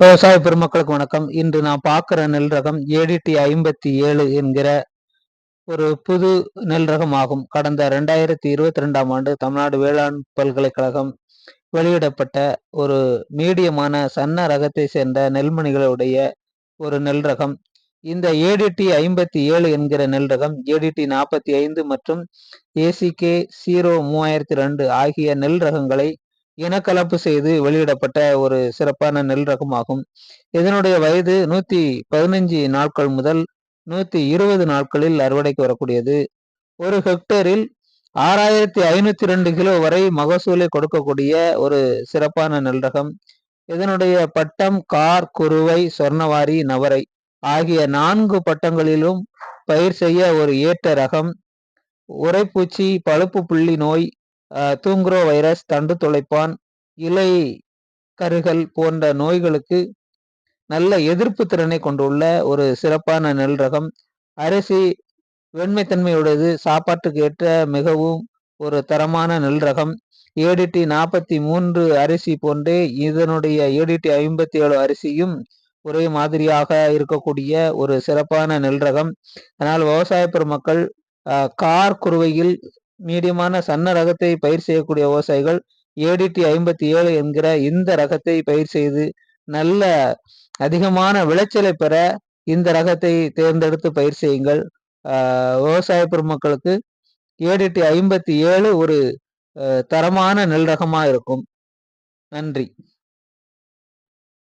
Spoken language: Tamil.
விவசாய பெருமக்களுக்கு வணக்கம். இன்று நான் பார்க்குற நெல் ரகம் ஏடிடி ஐம்பத்தி ஏழு என்கிற ஒரு புது நெல் ரகம் ஆகும். கடந்த ரெண்டாயிரத்தி இருபத்தி ரெண்டாம் ஆண்டு தமிழ்நாடு வேளாண் பல்கலைக்கழகம் வெளியிடப்பட்ட ஒரு மீடியமான சன்ன ரகத்தை சேர்ந்த நெல்மணிகளுடைய ஒரு நெல் ரகம். இந்த ஏடிடி ஐம்பத்தி ஏழு என்கிற நெல் ரகம் ஏடிடி நாற்பத்தி ஐந்து மற்றும் ஏசிகே சீரோ மூவாயிரத்தி ரெண்டு ஆகிய நெல் ரகங்களை இனக்கலப்பு செய்து வெளியிடப்பட்ட ஒரு சிறப்பான நெல் ரகமாகும். இதனுடைய வயது நூத்தி பதினஞ்சு நாட்கள் முதல் நூத்தி இருபது நாட்களில் அறுவடைக்கு வரக்கூடியது. ஒரு ஹெக்டேரில் ஆறாயிரத்தி ஐநூத்தி ரெண்டு கிலோ வரை மகசூலை கொடுக்கக்கூடிய ஒரு சிறப்பான நெல் ரகம். இதனுடைய பட்டம் கார் குருவை சொர்ணவாரி நவரை ஆகிய நான்கு பட்டங்களிலும் பயிர் செய்ய ஒரு ஏற்ற ரகம். உரைப்பூச்சி பழுப்பு புள்ளி நோய் தூங்குரோ வைரஸ் தண்டு துளைப்பான் இலை கருகள் போன்ற நோய்களுக்கு நல்ல எதிர்ப்பு திறனை கொண்டுள்ள ஒரு சிறப்பான நெல் ரகம். அரிசி வெண்மைத்தன்மையுடையது சாப்பாட்டுக்கு ஏற்ற மிகவும் ஒரு தரமான நெல் ரகம். ஏடிடி நாற்பத்தி மூன்று அரிசி போன்றே இதனுடைய ஏடிடி ஐம்பத்தி ஏழு அரிசியும் ஒரே மாதிரியாக இருக்கக்கூடிய ஒரு சிறப்பான நெல் ரகம். அதனால் விவசாய பெருமக்கள் கார் குருவையில் மீடியமான சன்ன ரகத்தை பயிர் செய்யக்கூடிய விவசாயிகள் ஏடிடி ஐம்பத்தி ஏழு என்கிற இந்த ரகத்தை பயிர் செய்து நல்ல அதிகமான விளைச்சலை பெற இந்த ரகத்தை தேர்ந்தெடுத்து பயிர் செய்யுங்கள். விவசாய பெருமக்களுக்கு ஏடிடி ஐம்பத்தி ஏழு ஒரு தரமான நெல் ரகமாக இருக்கும். நன்றி.